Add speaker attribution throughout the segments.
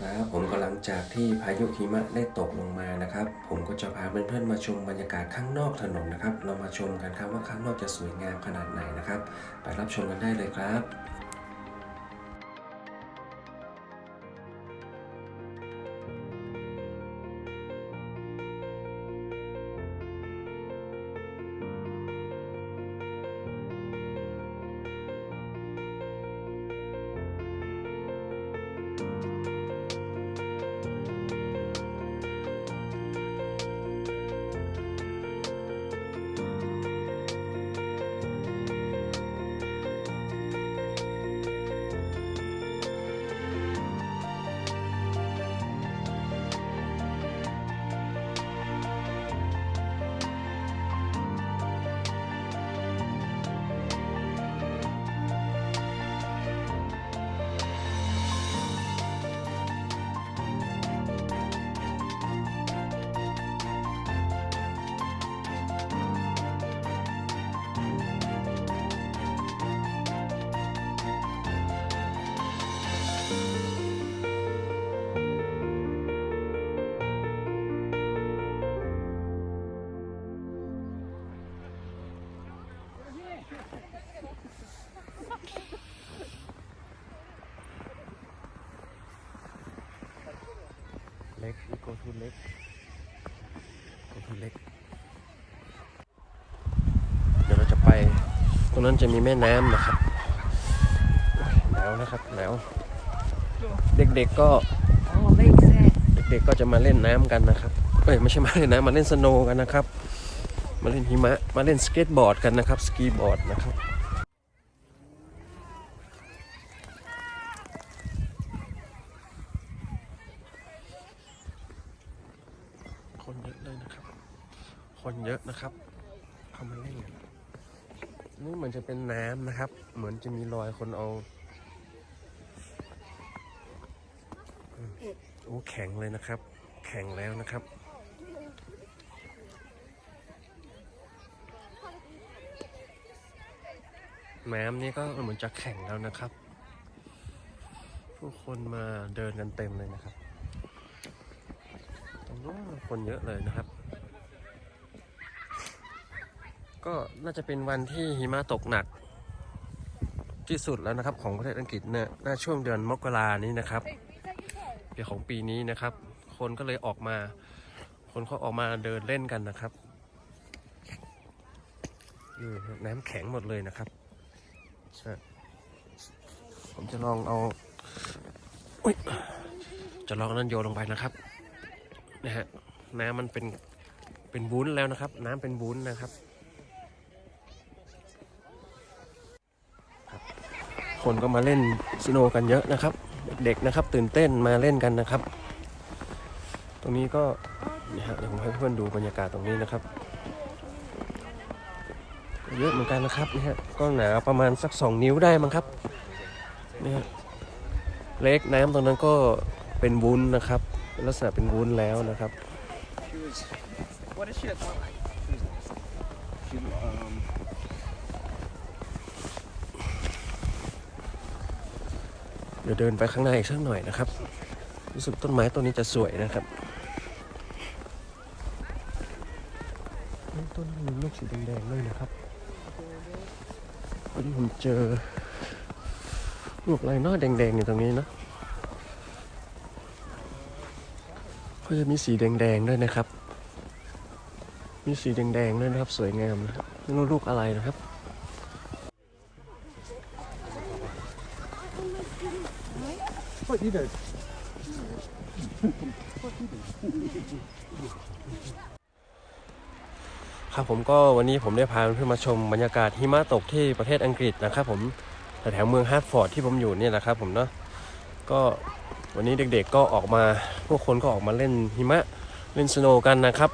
Speaker 1: ครับผมก็หลังจากที่พายุหิมะได้ตกลงมานะครับ ผมก็จะพาเพื่อนๆมาชมบรรยากาศข้างนอกถนนนะครับ เรามาชมกันครับว่าข้างนอกจะสวยงามขนาดไหนนะครับ ไปรับชมกันได้เลยครับ โกทูเล็กโกทูเล็ก เดี๋ยวเราจะไป ตรงนั้นจะมีแม่น้ำนะครับหนาวนะครับหนาวเด็กๆก็เด็กๆก็จะมาเล่นน้ำกันนะครับเอ้ยไม่ใช่มาเล่นน้ำมาเล่นสโนว์กันนะครับ มาเล่นหิมะมาเล่นสเก็ตบอร์ดกันนะครับสกีบอร์ดนะครับ คนเยอะเลยนะครับ คนเยอะนะครับเข้ามาเล่นกันนี่เหมือนจะเป็นน้ำนะครับ เหมือนจะมีรอยคนเอาโอ้แข็งเลยนะครับ แข็งแล้วนะครับน้ำนี่ก็เหมือนจะแข็งแล้วนะครับ ผู้คนมาเดินกันเต็มเลยนะครับ คนเยอะเลยนะครับ ก็น่าจะเป็นวันที่หิมะตกหนัก ที่สุดแล้วนะครับ ของประเทศอังกฤษเนี่ยน่าช่วงเดือนมกรานี้นะครับเปียของปีนี้นะครับ คนก็เลยออกมา คนเขาออกมาเดินเล่นกันนะครับนี่น้ำแข็งหมดเลยนะครับผมจะลองเอาอจะลองนั่นโยนลงไปนะครับ นะฮะน้ำมันเป็นเป็นวุ้นแล้วนะครับ น้ำเป็นวุ้นนะครับ คนก็มาเล่นสโนกันเยอะนะครับ เด็กๆนะครับ ตื่นเต้นมาเล่นกันนะครับ ตรงนี้ก็นี่ฮะเดี๋ยวผมให้เพื่อนดูบรรยากาศตรงนี้นะครับ เยอะเหมือนกันนะครับนี่ฮะก็หนาประมาณสักสองนิ้วได้มั้งครับนี่ฮะเล็กน้ำตรงนั้นก็เป็นวุ้นนะครับ เป็นลักษณะเป็นวุ้นแล้วนะครับ
Speaker 2: What does she look like?
Speaker 3: She, um,
Speaker 1: เดี๋ยวเดินไปข้างในอีกสักหน่อยนะครับ รู้สึกต้นไม้ต้นนี้จะสวยนะครับ ต้นนี้มีลูกสีแดงๆด้วยนะครับวันนี้ผมเจอลูกอะไรเนาะแดงๆอยู่ตรงนี้เนาะ ก็จะมีสีแดงๆด้วยนะครับ มีสีแดงๆด้วยนะครับ สวยงามนะครับไม่รู้ลูกอะไรนะครับ
Speaker 3: what you do?
Speaker 1: ครับผมก็วันนี้ผมได้พาเพื่อนๆมาชมบรรยากาศหิมะตกที่ประเทศอังกฤษนะครับ ผมแถวๆเมืองฮาร์ดฟอร์ดที่ผมอยู่เนี่ยนะครับ ผมเนาะก็วันนี้เด็กๆก็ออกมา พวกคนก็ออกมาเล่นหิมะเล่นสโนว์กันนะครับ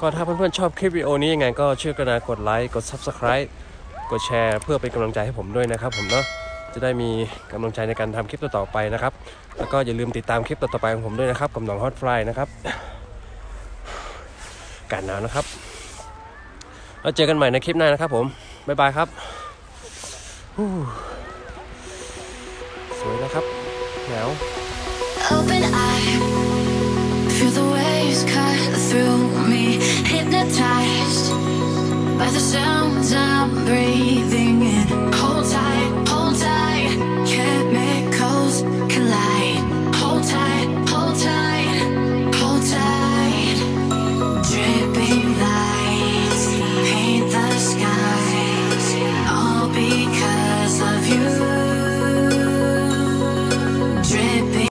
Speaker 1: ก็ถ้าเพื่อนๆชอบคลิปวิดีโอนี้ยังไงก็ช่วยกรุณากดไลค์กด Subscribe กดแชร์เพื่อเป็นกำลังใจให้ผมด้วยนะครับ ผมเนาะจะได้มีกำลังใจในการทำคลิปต่อๆไปนะครับ แล้วก็อย่าลืมติดตามคลิปต่อๆไปของผมด้วยนะครับกับหนองฮอตฟลายนะครับกาศหนาวนะครับแล้วเจอกันใหม่ในคลิปหน้านะครับ ผม บ๊ายบายครับ สวยนะครับหนาว
Speaker 4: the sounds I breathe.